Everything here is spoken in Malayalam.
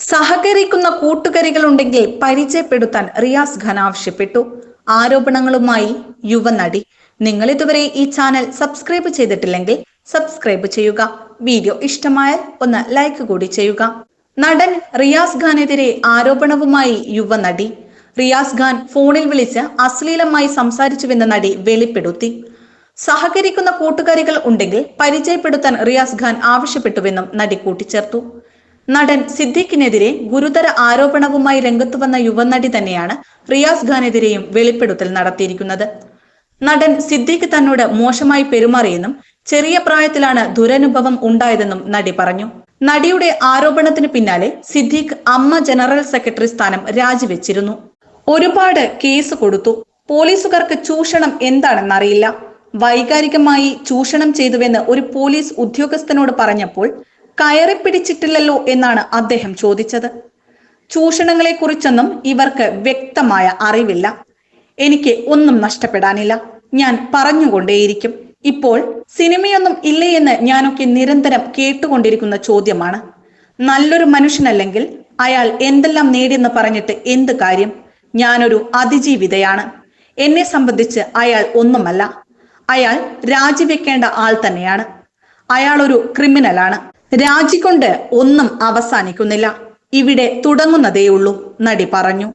സഹകരിക്കുന്ന കൂട്ടുകാരികളുണ്ടെങ്കിൽ പരിചയപ്പെടുത്താൻ റിയാസ് ഖാൻ ആവശ്യപ്പെട്ടു. ആരോപണങ്ങളുമായി യുവനടി. നിങ്ങൾ ഇതുവരെ ഈ ചാനൽ സബ്സ്ക്രൈബ് ചെയ്തിട്ടില്ലെങ്കിൽ സബ്സ്ക്രൈബ് ചെയ്യുക. വീഡിയോ ഇഷ്ടമായാൽ ഒന്ന് ലൈക്ക് കൂടി ചെയ്യുക. നടൻ റിയാസ് ഖാനെതിരെ ആരോപണവുമായി യുവനടി. റിയാസ് ഖാൻ ഫോണിൽ വിളിച്ച് അശ്ലീലമായി സംസാരിച്ചുവെന്ന നടി വെളിപ്പെടുത്തി. സഹകരിക്കുന്ന കൂട്ടുകാരികൾ ഉണ്ടെങ്കിൽ പരിചയപ്പെടുത്താൻ റിയാസ് ഖാൻ ആവശ്യപ്പെട്ടുവെന്നും നടി കൂട്ടിച്ചേർത്തു. നടൻ സിദ്ദീഖിനെതിരെ ഗുരുതര ആരോപണവുമായി രംഗത്തു വന്ന യുവനടി തന്നെയാണ് റിയാസ് ഖാനെതിരെയും വെളിപ്പെടുത്തൽ നടത്തിയിരിക്കുന്നത്. നടൻ സിദ്ദീഖ് തന്നോട് മോശമായി പെരുമാറിയെന്നും ചെറിയ പ്രായത്തിലാണ് ദുരനുഭവം ഉണ്ടായതെന്നും നടി പറഞ്ഞു. നടിയുടെ ആരോപണത്തിന് പിന്നാലെ സിദ്ദീഖ് അമ്മ ജനറൽ സെക്രട്ടറി സ്ഥാനം രാജിവെച്ചിരുന്നു. ഒരുപാട് കേസ് കൊടുത്തു. പോലീസുകാർക്ക് ചൂഷണം എന്താണെന്നറിയില്ല. വൈകാരികമായി ചൂഷണം ചെയ്തുവെന്ന് ഒരു പോലീസ് ഉദ്യോഗസ്ഥനോട് പറഞ്ഞപ്പോൾ കയറി പിടിച്ചിട്ടില്ലല്ലോ എന്നാണ് അദ്ദേഹം ചോദിച്ചത്. ചൂഷണങ്ങളെ കുറിച്ചൊന്നും ഇവർക്ക് വ്യക്തമായ അറിവില്ല. എനിക്ക് ഒന്നും നഷ്ടപ്പെടാനില്ല. ഞാൻ പറഞ്ഞുകൊണ്ടേയിരിക്കും. ഇപ്പോൾ സിനിമയൊന്നും ഇല്ലേ എന്ന് ഞാനൊക്കെ നിരന്തരം കേട്ടുകൊണ്ടിരിക്കുന്ന ചോദ്യമാണ്. നല്ലൊരു മനുഷ്യനല്ലെങ്കിൽ അയാൾ എന്തെല്ലാം നേടിയെന്ന് പറഞ്ഞിട്ട് എന്ത് കാര്യം? ഞാനൊരു അതിജീവിതയാണ്. എന്നെ സംബന്ധിച്ച് അയാൾ ഒന്നുമല്ല. അയാൾ രാജിവെക്കേണ്ട ആൾ തന്നെയാണ്. അയാൾ ഒരു ക്രിമിനലാണ്. രാജി കൊണ്ട് ഒന്നും അവസാനിക്കുന്നില്ല. ഇവിടെ തുടങ്ങുന്നതേയുള്ളൂ നടി പറഞ്ഞു.